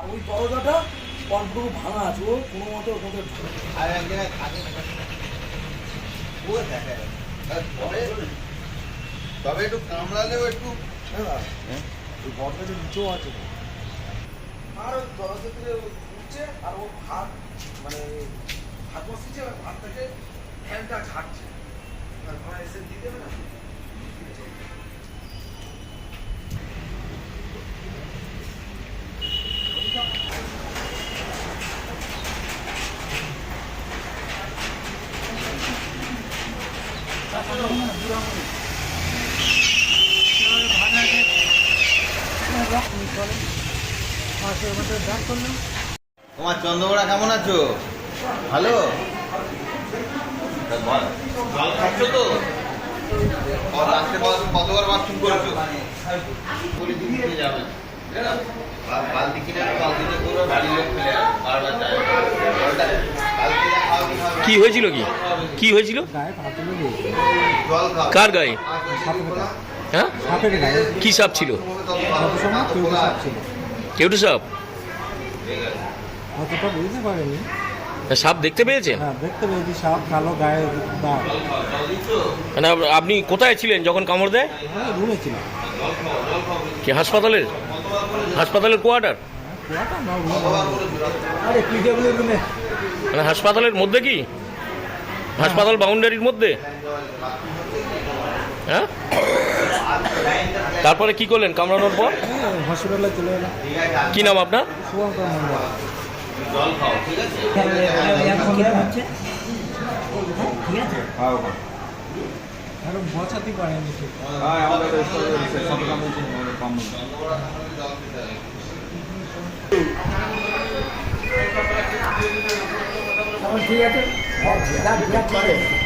দরজাটা অল্পটুকু ভাঙা আছে ও কোনো মতো ঢোকে। আর এক জায়গায় থাকে ও দেখে তবে একটু কামড়ালেও একটু হ্যাঁ ওই বটগাছের নিচেও আছে। আর ওই দরজা থেকে উঠছে আর ও ভাত মানে ভাত বসিয়েছে আর ভাত থেকে ফ্যানটা ঝাড়ছে। আর ঘরে এসে দিয়ে দেবে না? তোমার চন্দ্রবড়া কেমন আছো? ভালো? তো? কতবার বাথরুম করেছ? যাবে। কি? হয়েছিল কি? কি হয়েছিল? কার গায়ে? হ্যাঁ? কি সাপ ছিল? কেউটু সাপ? অতটা বুঝতে পারেনি সাপ দেখতে পেয়েছেন? হ্যাঁ দেখতে পেয়েছি সাপ কালো গায়ে মানে আপনি কোথায় ছিলেন যখন কামড় দেয়? আমি রুমে ছিলাম। কি হাসপাতালের? হাসপাতালের কোয়ার্টার? মানে হাসপাতালের মধ্যে কি? হাসপাতাল বাউন্ডারির মধ্যে? হ্যাঁ? তারপরে কি করলেন কামড়ানোর পর? হসপিটালে চলে এলাম। কি নাম আপনার? শুভঙ্কর মন্ডল জল খাও ঠিক আছে? আর বসাতে পারেনি ঠিক ঠিক আছে।